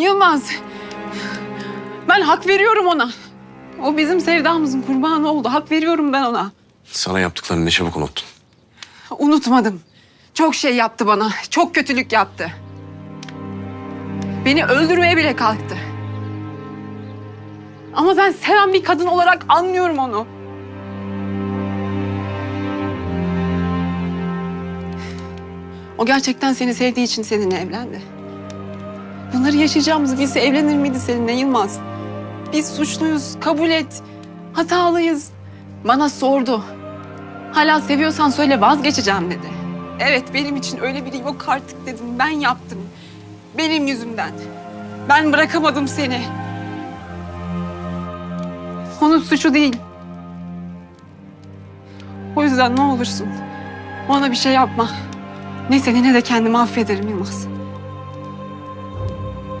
Yılmaz. Ben hak veriyorum ona. O bizim sevdamızın kurbanı oldu. Hak veriyorum ben ona. Sana yaptıklarını ne çabuk unuttun. Unutmadım. Çok şey yaptı bana. Çok kötülük yaptı. Beni öldürmeye bile kalktı. Ama ben seven bir kadın olarak anlıyorum onu. O gerçekten seni sevdiği için seninle evlendi. Bunları yaşayacağımızı bilse evlenir miydi seninle Yılmaz? Biz suçluyuz, kabul et. Hatalıyız. Bana sordu. Hala seviyorsan söyle vazgeçeceğim dedi. Evet benim için öyle biri yok artık dedim. Ben yaptım. Benim yüzümden. Ben bırakamadım seni. Onun suçu değil. O yüzden ne olursun ona bir şey yapma. Ne seni ne de kendimi affederim Yılmaz.